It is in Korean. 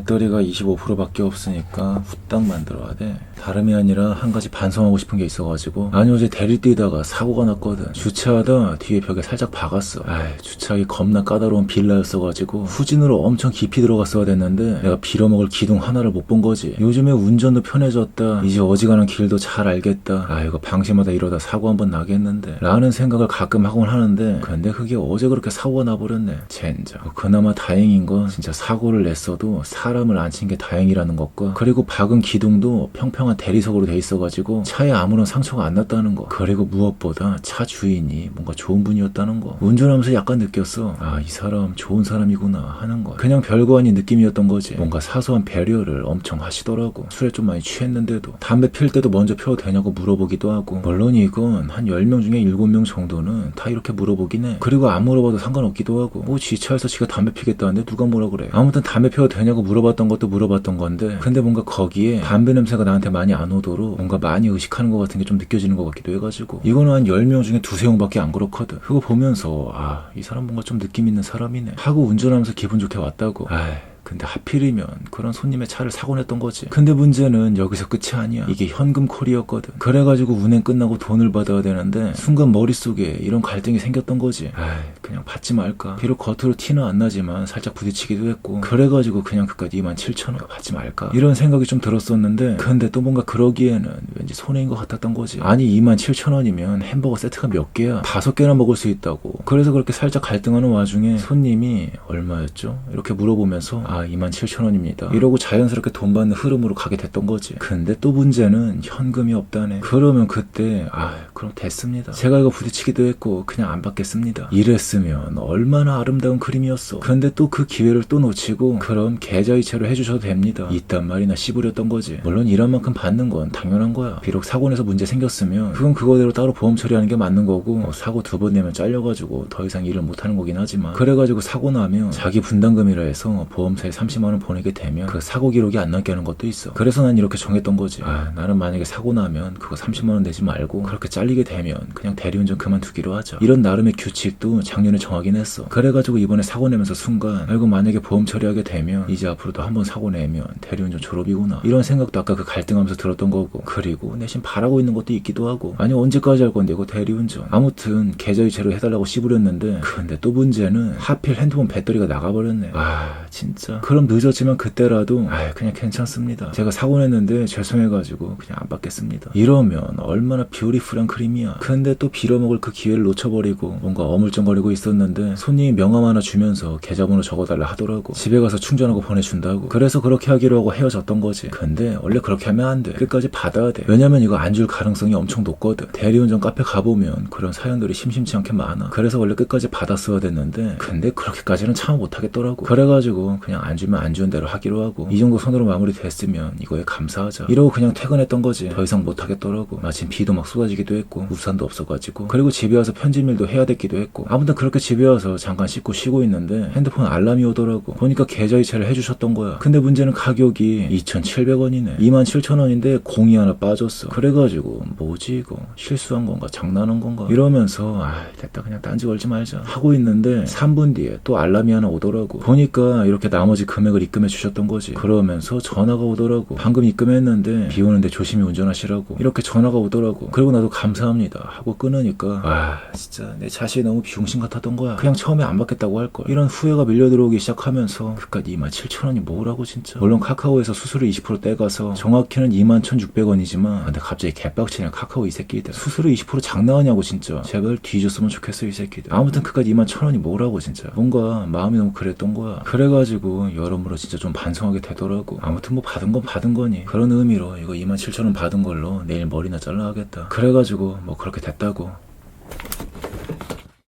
배터리가 25%밖에 없으니까 후딱 만들어야 돼. 다름이 아니라 한 가지 반성하고 싶은 게 있어가지고 아니 어제 대리 뛰다가 사고가 났거든. 주차하다 뒤에 벽에 살짝 박았어. 아이 주차하기 겁나 까다로운 빌라였어가지고 후진으로 엄청 깊이 들어갔어야 됐는데 내가 빌어먹을 기둥 하나를 못 본 거지. 요즘에 운전도 편해졌다. 이제 어지간한 길도 잘 알겠다. 아 이거 방심하다 이러다 사고 한번 나겠는데 라는 생각을 가끔 하곤 하는데 근데 그게 어제 그렇게 사고가 나버렸네. 젠장. 뭐 그나마 다행인 건 진짜 사고를 냈어도 사 람을 안 친 게 다행이라는 것과 그리고 박은 기둥도 평평한 대리석으로 돼 있어가지고 차에 아무런 상처가 안 났다는 거. 그리고 무엇보다 차 주인이 뭔가 좋은 분이었다는 거. 운전하면서 약간 느꼈어. 아 이 사람 좋은 사람이구나 하는 거 그냥 별거 아닌 느낌이었던 거지. 뭔가 사소한 배려를 엄청 하시더라고. 술에 좀 많이 취했는데도. 담배 필 때도 먼저 펴도 되냐고 물어보기도 하고. 물론 이건 한 10명 중에 7명 정도는 다 이렇게 물어보긴 해. 그리고 안 물어봐도 상관없기도 하고. 뭐 지차에서 지가 담배 피겠다는데 누가 뭐라 그래. 아무튼 담배 피워도 되냐고 물어봤던 것도 물어봤던 건데 근데 뭔가 거기에 담배 냄새가 나한테 많이 안 오도록 뭔가 많이 의식하는 것 같은 게 좀 느껴지는 것 같기도 해가지고. 이거는 한 10명 중에 두세 명밖에 안 그렇거든. 그거 보면서 아 이 사람 뭔가 좀 느낌 있는 사람이네. 하고 운전하면서 기분 좋게 왔다고. 아이 근데 하필이면 그런 손님의 차를 사고 냈던 거지. 근데 문제는 여기서 끝이 아니야. 이게 현금 콜이었거든. 그래가지고 운행 끝나고 돈을 받아야 되는데 순간 머릿속에 이런 갈등이 생겼던 거지. 아이, 그냥 받지 말까. 비록 겉으로 티는 안 나지만 살짝 부딪히기도 했고. 그래가지고 그냥 그깟 2만 7천 원 받지 말까. 이런 생각이 좀 들었었는데 근데 또 뭔가 그러기에는 왠지 손해인 것 같았던 거지. 아니 2만 7천 원이면 햄버거 세트가 몇 개야? 다섯 개나 먹을 수 있다고. 그래서 그렇게 살짝 갈등하는 와중에 손님이 얼마였죠? 이렇게 물어보면서 아 2만 7천 원입니다. 이러고 자연스럽게 돈 받는 흐름으로 가게 됐던 거지. 근데 또 문제는 현금이 없다네. 그러면 그때 아 그럼 됐습니다. 제가 이거 부딪히기도 했고 그냥 안 받겠습니다. 이랬으면 얼마나 아름다운 그림이었어. 근데 또 그 기회를 또 놓치고 그럼 계좌이체로 해주셔도 됩니다. 이딴 말이나 씨부렸던 거지. 물론 이런 만큼 받는 건 당연한 거야. 비록 사고 내서 문제 생겼으면 그건 그거대로 따로 보험 처리하는 게 맞는 거고 뭐 사고 두 번 내면 잘려가지고 더 이상 일을 못하는 거긴 하지만 그래가지고 사고 나면 자기 분담금이라 해서 보험사 에 30만 원 보내게 되면 그 사고 기록이 안 남게 하는 것도 있어. 그래서 난 이렇게 정했던 거지. 아 나는 만약에 사고 나면 그거 30만 원 내지 말고 그렇게 잘리게 되면 그냥 대리운전 그만두기로 하자. 이런 나름의 규칙도 작년에 정하긴 했어. 그래가지고 이번에 사고 내면서 순간 아 이거 만약에 보험 처리하게 되면 이제 앞으로도 한 번 사고 내면 대리운전 졸업이구나. 이런 생각도 아까 그 갈등하면서 들었던 거고 그리고 내심 바라고 있는 것도 있기도 하고 아니 언제까지 할 건데 이거 대리운전. 아무튼 계좌이체로 해달라고 씨부렸는데 근데 또 문제는 하필 핸드폰 배터리가 나가버렸네. 아 진짜. 그럼 늦었지만 그때라도 아 그냥 괜찮습니다. 제가 사고 냈는데 죄송해가지고 그냥 안 받겠습니다. 이러면 얼마나 뷰티풀한 그림이야. 근데 또 빌어먹을 그 기회를 놓쳐버리고 뭔가 어물쩡거리고 있었는데 손님이 명함 하나 주면서 계좌번호 적어달라 하더라고. 집에 가서 충전하고 보내준다고. 그래서 그렇게 하기로 하고 헤어졌던 거지. 근데 원래 그렇게 하면 안 돼. 끝까지 받아야 돼. 왜냐면 이거 안 줄 가능성이 엄청 높거든. 대리운전 카페 가보면 그런 사연들이 심심치 않게 많아. 그래서 원래 끝까지 받았어야 됐는데 근데 그렇게까지는 참 못하겠더라고. 그래가지고 그냥 안 주면 안 주는 대로 하기로 하고 이 정도 선으로 마무리됐으면 이거에 감사하자. 이러고 그냥 퇴근했던 거지. 더 이상 못 하겠더라고. 마침 비도 막 쏟아지기도 했고 우산도 없어가지고 그리고 집에 와서 편집일도 해야 됐기도 했고 아무튼 그렇게 집에 와서 잠깐 씻고 쉬고 있는데 핸드폰 알람이 오더라고. 보니까 계좌이체를 해주셨던 거야. 근데 문제는 가격이 2,700원이네. 27,000원인데 공이 하나 빠졌어. 그래가지고 뭐지 이거 실수한 건가 장난한 건가 이러면서 아 됐다 그냥 딴지 걸지 말자 하고 있는데 3분 뒤에 또 알람이 하나 오더라고. 보니까 이렇게 나머 지 금액을 입금해 주셨던 거지. 그러면서 전화가 오더라고. 방금 입금했는데 비 오는데 조심히 운전하시라고. 이렇게 전화가 오더라고. 그리고 나도 감사합니다 하고 끊으니까 아 진짜 내 자신이 너무 비용신 같았던 거야. 그냥 처음에 안 받겠다고 할 걸. 이런 후회가 밀려 들어오기 시작하면서 그깟 27,000원이 뭐라고 진짜. 물론 카카오에서 수수료 20% 떼가서 정확히는 21,600원이지만 근데 갑자기 개빡치네 카카오 이 새끼들. 수수료 20% 장난하냐고 진짜. 제발 뒤졌으면 좋겠어 이 새끼들. 아무튼 그깟 21,000원이 뭐라고 진짜. 뭔가 마음이 너무 그랬던 거야. 그래가지고 여러모로 진짜 좀 반성하게 되더라고. 아무튼 뭐 받은 건 받은 거니. 그런 의미로 이거 27,000원 받은 걸로 내일 머리나 잘라야겠다. 그래가지고 뭐 그렇게 됐다고.